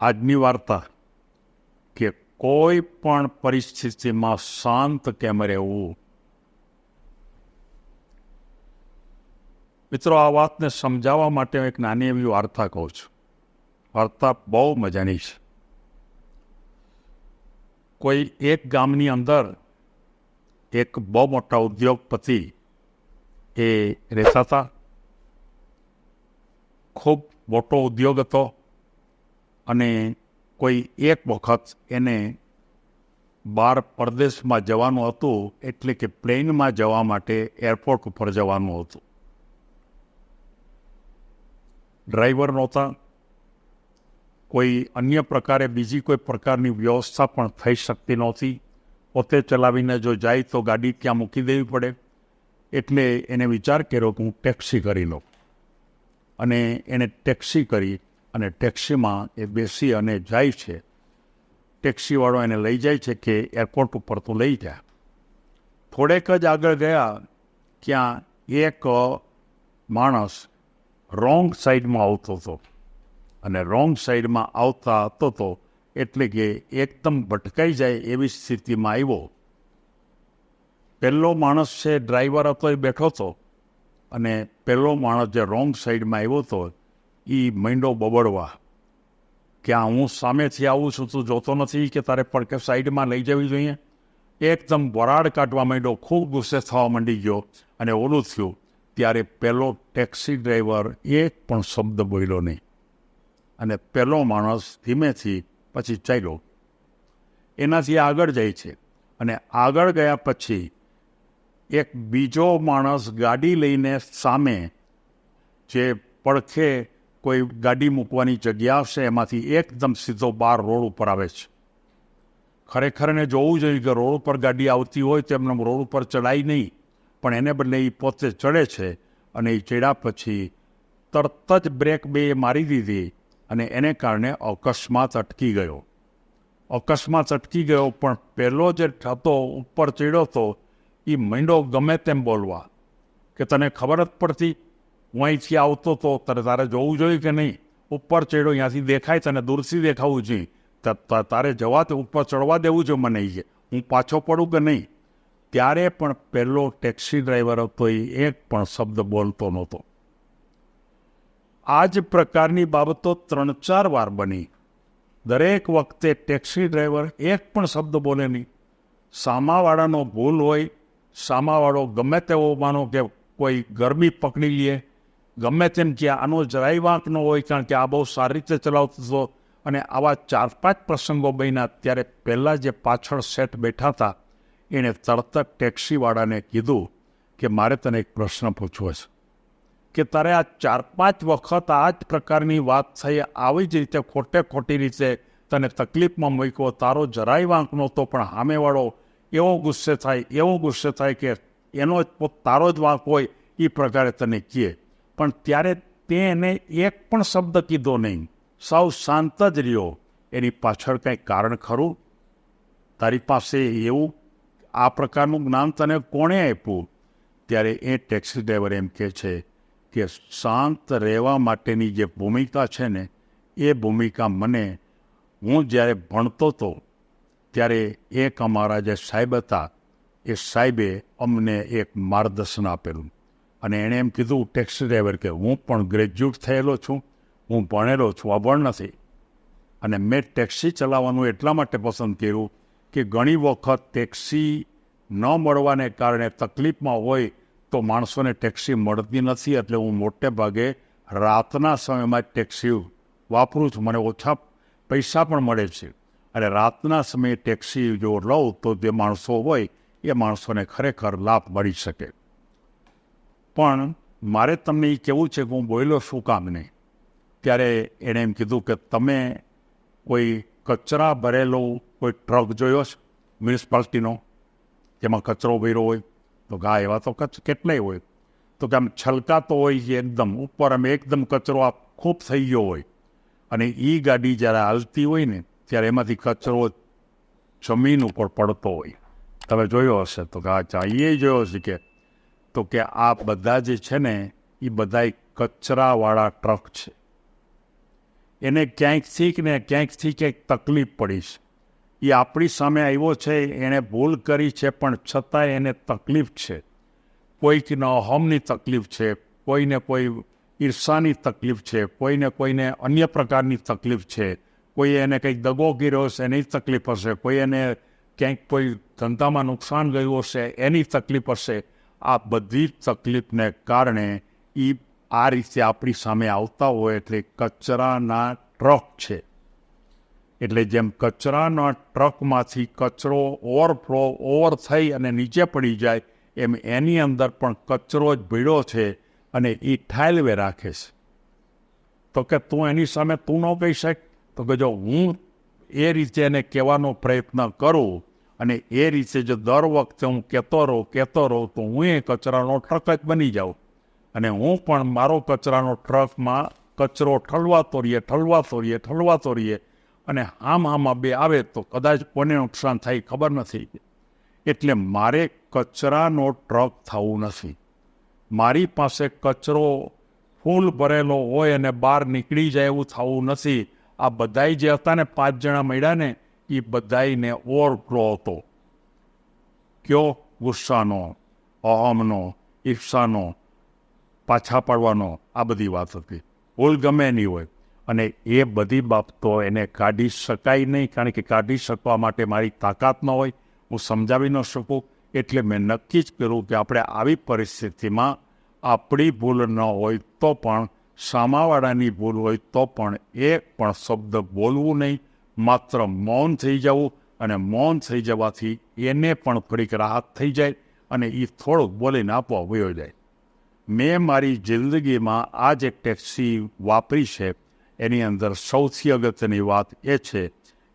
આજની વાર્તા કે કોઈ પણ પરિસ્થિતિમાં શાંત કેમ રહેવું? મિત્રો, આ વાતને સમજાવવા માટે હું એક નાની એવી વાર્તા કહું છું. વાર્તા બહુ મજાની છે. કોઈ એક ગામની અંદર એક બહુ મોટા ઉદ્યોગપતિ એ રહેતા હતા. ખૂબ મોટો ઉદ્યોગ હતો. અને કોઈ એક વખત એને બહાર પરદેશમાં જવાનું હતું, એટલે કે પ્લેનમાં જવા માટે એરપોર્ટ ઉપર જવાનું હતું. ડ્રાઈવર નહોતા. કોઈ અન્ય પ્રકારે બીજી કોઈ પ્રકારની વ્યવસ્થા પણ થઈ શકતી નહોતી. પોતે ચલાવીને જો જાય તો ગાડી ત્યાં મૂકી દેવી પડે. એટલે એને વિચાર કર્યો કે હું ટેક્સી કરી લઉં. અને એણે ટેક્સી કરી અને ટેક્સીમાં એ બેસી અને જાય છે. ટેક્સીવાળો એને લઈ જાય છે કે એરપોર્ટ ઉપર તો લઈ જાય. થોડેક જ આગળ ગયા ત્યાં એક માણસ રોંગ સાઈડમાં આવતો હતો. અને રોંગ સાઈડમાં આવતા હતો તો એટલે કે એકદમ ભટકાઈ જાય એવી સ્થિતિમાં આવ્યો. પહેલો માણસ છે ડ્રાઈવર હતો એ બેઠો હતો. અને પહેલો માણસ જે રોંગ સાઈડમાં આવ્યો હતો એ મૈંડો બબડવા. કે આ હું સામેથી આવું છું તું જોતો નથી કે તારે પડકે સાઈડમાં લઈ જવી જોઈએ? એકદમ વરાળ કાઢવા માંડ્યો, ખૂબ ગુસ્સે થવા માંડી ગયો અને ઓલું થયું, ત્યારે પેલો ટેક્સી ડ્રાઈવર એક પણ શબ્દ બોલ્યો નહીં. અને પેલો માણસ ધીમેથી પછી ચાલ્યો. એનાથી આગળ જાય છે અને આગળ ગયા પછી એક બીજો માણસ ગાડી લઈને સામે જે પડખે કોઈ ગાડી મૂકવાની જગ્યા આવશે, એમાંથી એકદમ સીધો બાર રોડ ઉપર આવે છે. ખરેખર એને જોવું જોઈએ કે રોડ ઉપર ગાડી આવતી હોય તો એમને રોડ ઉપર ચડાય નહીં, પણ એને બદલે એ પોતે ચડે છે અને એ ચડ્યા પછી તરત જ બ્રેક બે મારી દીધી અને એને કારણે અકસ્માત અટકી ગયો. અકસ્માત અટકી ગયો, પણ પહેલો જે હતો ઉપર ચડ્યો હતો એ મીંડો ગમે તેમ બોલવા. કે તને ખબર જ પડતી હું અહીંથી આવતો તો તારે તારે જોવું જોઈએ કે નહીં? ઉપર ચડ્યો અહીંયાથી દેખાય તને, દૂરથી દેખાવું જોઈએ. તારે જવા તે ઉપર ચડવા દેવું જોઈએ મને એ હું પાછો પડું કે નહીં? ત્યારે પણ પહેલો ટેક્સી ડ્રાઈવર હતો એ, એક પણ શબ્દ બોલતો નહોતો. આ જ પ્રકારની બાબતો ત્રણ ચાર વાર બની. દરેક વખતે ટેક્સી ડ્રાઈવર એક પણ શબ્દ બોલે નહીં. સામાવાળાનો ભૂલ હોય, સામાવાળો ગમે તેવો માનો કે કોઈ ગરમી પકડી લે ગમે તેમ કે આનો જરાય વાંક ન હોય કારણ કે આ બહુ સારી રીતે ચલાવતો હતો અને આવા ચાર પાંચ પ્રસંગો બન્યા ત્યારે પહેલાં જે પાછળ સેટ બેઠા હતા, એણે તરત જ ટેક્સીવાળાને કીધું કે મારે તને એક પ્રશ્ન પૂછવો છે. કે તારે આ ચાર પાંચ વખત આ જ પ્રકારની વાત થઈ, આવી જ રીતે ખોટે ખોટી રીતે તને તકલીફમાં મૂક્યો, તારો જરાય વાંક નહોતો, પણ સામેવાળો એવો ગુસ્સે થાય, એવો ગુસ્સે થાય કે એનો જ તારો જ વાંક હોય એ પ્રકારે તને કહે. પણ ત્યારે તે એને એક પણ શબ્દ કીધો નહીં. સાવ શાંત જ રહ્યો. એની પાછળ કંઈ કારણ ખરું? તારી પાસે એવું આ પ્રકારનું જ્ઞાન તને કોણે આપ્યું? ત્યારે એ ટેક્સી ડ્રાઈવર એમ કહે છે કે શાંત રહેવા માટેની જે ભૂમિકા છે ને, એ ભૂમિકા મને હું જ્યારે ભણતો હતો, ત્યારે એક અમારા જે સાહેબ હતા, એ સાહેબે અમને એક માર્ગદર્શન આપેલું. અને એણે એમ કીધું ટેક્સી ડ્રાઈવર કે હું પણ ગ્રેજ્યુએટ થયેલો છું, હું ભણેલો છું અભણ નથી. અને મેં ટેક્સી ચલાવવાનું એટલા માટે પસંદ કર્યું કે ઘણી વખત ટેક્સી ન મળવાને કારણે તકલીફમાં હોય તો માણસોને ટેક્સી મળતી નથી એટલે હું મોટે ભાગે રાતના સમયમાં ટેક્સી વાપરું છું. મને ઓછા પૈસા પણ મળે છે. અને રાતના સમયે ટેક્સી જો લઉં તો જે માણસો હોય એ માણસોને ખરેખર લાભ મળી શકે. પણ મારે તમને એ કહેવું છે કે હું બોલ્યો શું કામ નહીં. ત્યારે એણે એમ કીધું કે તમે કોઈ કચરા ભરેલો કોઈ ટ્રક જોયો છે મ્યુનિસિપાલિટીનો? જેમાં કચરો ભર્યો હોય? તો ગા એવા તો કચ કેટલાય હોય. તો કે આમ છલકાતો હોય છે એકદમ. ઉપર આમ એકદમ કચરો આ ખૂબ થઈ ગયો હોય. અને એ ગાડી જ્યારે હાલતી હોય ને, ત્યારે એમાંથી કચરો જમીન ઉપર પડતો હોય. તમે જોયો હશે. તો કે અચ્છા એ જોયો છે કે તો કે આ બધા જે છે ને એ બધા કચરાવાળા ટ્રક છે. એને ક્યાંકથી ને ક્યાંકથી ક્યાંક તકલીફ પડીશ એ આપણી સામે આવ્યો છે એણે ભૂલ કરી છે, પણ છતાંય એને તકલીફ છે. કોઈકને અહમની તકલીફ છે, કોઈને કોઈ ઈર્ષાની તકલીફ છે, કોઈને કોઈને અન્ય પ્રકારની તકલીફ છે. કોઈ એને કંઈક દગો ગીર્યો હશે, એની તકલીફ હશે. કોઈ એને ક્યાંક કોઈ ધંધામાં નુકસાન ગયું હશે, એની તકલીફ હશે. આ બધી તકલીફને કારણે એ આ રીતે આપણી સામે આવતા હોય એટલે કચરાના ટ્રક છે. એટલે જેમ કચરાના ટ્રકમાંથી કચરો ઓવરફ્લો, ઓવર થઈ અને નીચે પડી જાય, એમ એની અંદર પણ કચરો જ ભીડો છે અને એ ઠાલવે રાખે છે. તો કે તું એની સામે તું ન કહી શક? તો કે જો હું એ રીતે એને કહેવાનો પ્રયત્ન કરું અને એ રીતે જો દર વખતે હું કહેતો રહું કહેતો રહું, તો હું એ કચરાનો ટ્રક જ બની જાઉં. અને હું પણ મારો કચરાનો ટ્રકમાં કચરો ઠલવાતો રહીએ ઠલવાતો રહીએ ઠલવાતો રહીએ. અને આમ આમાં બે આવે તો કદાચ કોને નુકસાન થાય ખબર નથી. એટલે મારે કચરાનો ટ્રક થવું નથી. મારી પાસે કચરો ફૂલ ભરેલો હોય અને બહાર નીકળી જાય એવું થવું નથી. આ બધાય જે હતા ને પાંચ જણા મળ્યા ને એ બધાયને ઓવરફ્લો હતો કયો ગુસ્સાનો, અહમનો ઈર્ષાનો પાછા પાડવાનો આ બધી વાત હતી. ભૂલ ગમે નહીં હોય. અને એ બધી બાબતો એને કાઢી શકાય નહીં, કારણ કે કાઢી શકવા માટે મારી તાકાત ન હોય. હું સમજાવી ન શકું. એટલે મેં નક્કી જ કર્યું કે આપણે આવી પરિસ્થિતિમાં આપણી ભૂલ ન હોય તો પણ સામાવાળાની ભૂલ હોય તો પણ એક પણ શબ્દ બોલવું નહીં. માત્ર મૌન થઈ જવું અને મૌન થઈ જવાથી એને પણ થોડીક રાહત થઈ જાય અને એ થોડુંક બોલીને આપવા વયો જાય. મેં મારી જિંદગીમાં આ જે ટેક્સી વાપરી છે. એની અંદર સૌથી અગત્યની વાત એ છે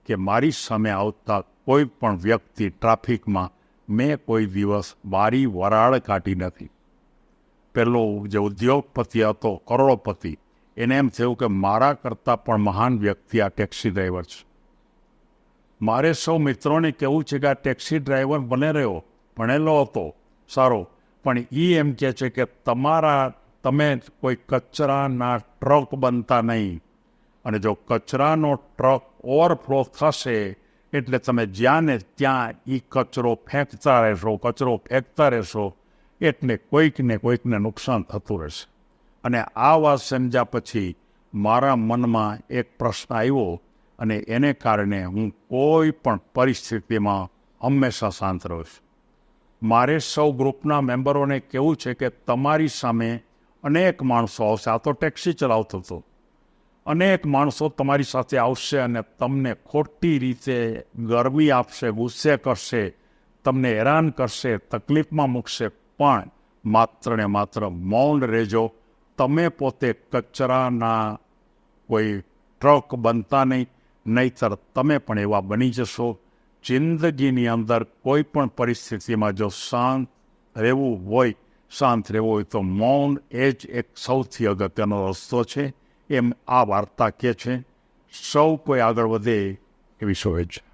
કે મારી સામે આવતા કોઈ પણ વ્યક્તિ ટ્રાફિકમાં મેં કોઈ દિવસ બારી વરાળ કાઢી નથી. પેલો જે ઉદ્યોગપતિ હતો, કરોડોપતિ, એને એમ થયું કે મારા કરતાં પણ મહાન વ્યક્તિ આ ટેક્સી ડ્રાઈવર છે. મારે સૌ મિત્રોને કહેવું છે કે આ ટેક્સી ડ્રાઈવર બને રહ્યો, ભણેલો હતો, સારો. પણ એ એમ કહે છે કે તમારા, તમે કોઈ કચરાના ટ્રક બનતા નહીં. અને જો કચરાનો ટ્રક ઓવરફ્લો થશે, એટલે તમે જ્યાં ને ત્યાં એ કચરો ફેંકતા રહેશો, કચરો ફેંકતા રહેશો, એટલે કોઈકને કોઈકને નુકસાન થતું રહેશે. અને આ વાત સમજ્યા પછી મારા મનમાં એક પ્રશ્ન આવ્યો અને એને કારણે હું કોઈ પણ પરિસ્થિતિમાં હંમેશા શાંત રહું છું. મારે સૌ ગ્રુપના મેમ્બરોને કહેવું છે કે તમારી સામે અનેક માણસો આવશે. આ તો ટેક્સી ચલાવતો હતો. અનેક માણસો તમારી સાથે આવશે અને તમને ખોટી રીતે ગરમી આપશે, ગુસ્સે કરશે, તમને હેરાન કરશે, તકલીફમાં મૂકશે, પણ માત્ર ને માત્ર મૌન રહેજો. તમે પોતે કચરાના કોઈ ટ્રક બનતા નહીં. નહીતર તમે પણ એવા બની જશો, જિંદગીની અંદર કોઈ પણ પરિસ્થિતિમાં જો શાંત રહેવું હોય, શાંત રહેવું હોય તો મૌન એ જ એક સૌથી અગત્યનો રસ્તો છે. એમ આ વાર્તા કે છે, સૌ કોઈ આગળ વધે એવી શુભેચ્છા